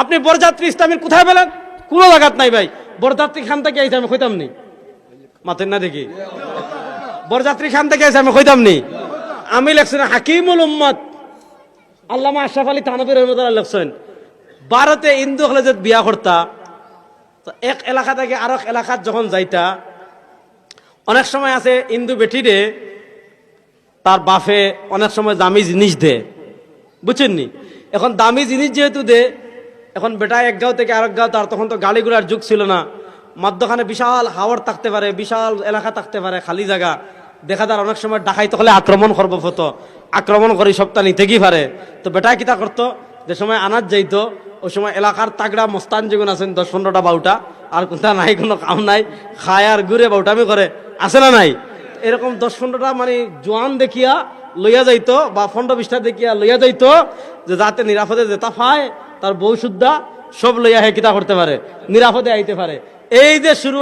আপনি বরযাত্রী ইসলামের কোথায় পেলেন? কোনো জায়গাত নাই ভাই। বরযাত্রী খান থেকে আইছে, আমি কইতাম নি। মাতেন না দেখি। বরযাত্রী খান থেকে আইছে, আমি কইতাম নি। আমি লেখছেন হাকিমুল উম্মত। আল্লামা আশরাফ আলী থানবী রহমতুল্লাহ লেখছেন, ভারতে হলে যে বিয়া করতা, তো এক এলাকা থেকে আর এক এলাকাত যখন যাইতা, অনেক সময় আছে হিন্দু বেটিরে তার বাফে অনেক সময় দামি জিনিস দে। বুঝছেন নি? এখন দামি জিনিস যেহেতু দে এখন বেটা এক গাঁও থেকে আরেক গাঁও, তার তখন তো গাড়ি ঘোড়ার যুগ ছিল না। মধ্যখানে বিশাল হাওয়ার থাকতে পারে, বিশাল এলাকা থাকতে পারে, খালি জায়গা। দেখা যার অনেক সময় ডাকাইতে হলে আক্রমণ করব ফতো। আক্রমণ করে সপ্তাহ নিতে কি পারে। তো বেটা কিতা করতো, যে সময় আনাজ যাইতো, ওই সময় এলাকার তাগড়া মস্তান যেগুলো আছেন, দশ, পনেরোটা বাউটা, আর কোনটা নাই, কোনো কাম নাই, খায় আর ঘুরে বাউটামি করে, আছে না নাই? এরকম দশ, পনেরোটা মানে জোয়ান দেখিয়া লইয়া যাইতো, বা পনেরো, বিশটা দেখিয়া লইয়া যাইতো, যে যাতে নিরাপদে যেতা পায় তার বউ সুদ্ধা সব লইয়া হে কিতা করতে পারে, নিরাপদে আইতে পারে। এই যে শুরু